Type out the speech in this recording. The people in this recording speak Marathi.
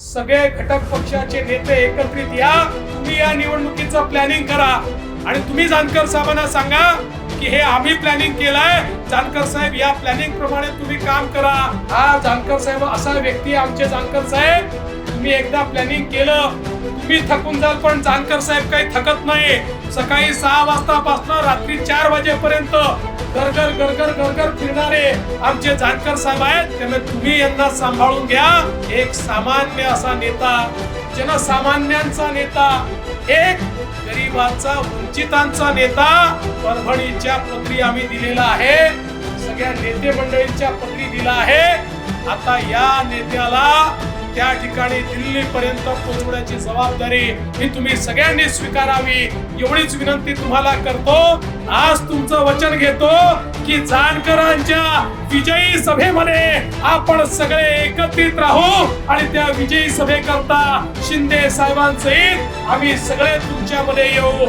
सगळे घटक पक्षाचे नेते एकत्रित या. तुम्ही या निवडणुकीचं प्लॅनिंग करा. आणि तुम्ही जानकर साहेबांना सांगा की हे आम्ही प्लॅनिंग केलंय. जानकर साहेब या प्लॅनिंग प्रमाणे तुम्ही काम करा. हा जानकर साहेब असा व्यक्ती आहे आमचे जानकर साहेब तुम्ही एकदा प्लॅनिंग केलं तुम्ही थकून जाल पण जानकर साहेब काही थकत नाही सकाळी सहा वाजतापासून रात्री चार वाजेपर्यंत गरगर गरगर गरगर फिरणारे आमचे जानकर साहेब आहेत. त्यामुळे तुम्ही यांना सांभाळून घ्या. एक सामान्य असा नेता जनसामान्यांचा नेता एक गरीबाचा वंचितांचा नेता परभणीच्या पत्री आम्ही दिलेला आहे. सगळ्या नेते मंडळींच्या पत्री दिला आहे. आता या नेत्याला त्या ठिकाणी दिल्ली पर्यंत पोहोचवण्याची जबाबदारी ही तुम्ही सगळ्यांनी स्वीकारावी. एवढीच विनंती तुम्हाला करतो. आज तुमचं वचन घेतो की जानकरांच्या विजयी सभेमध्ये आपण सगळे एकत्रित राहू आणि त्या विजयी सभेकरता शिंदे साहेबांसहित आम्ही सगळे तुमच्यामध्ये येऊ.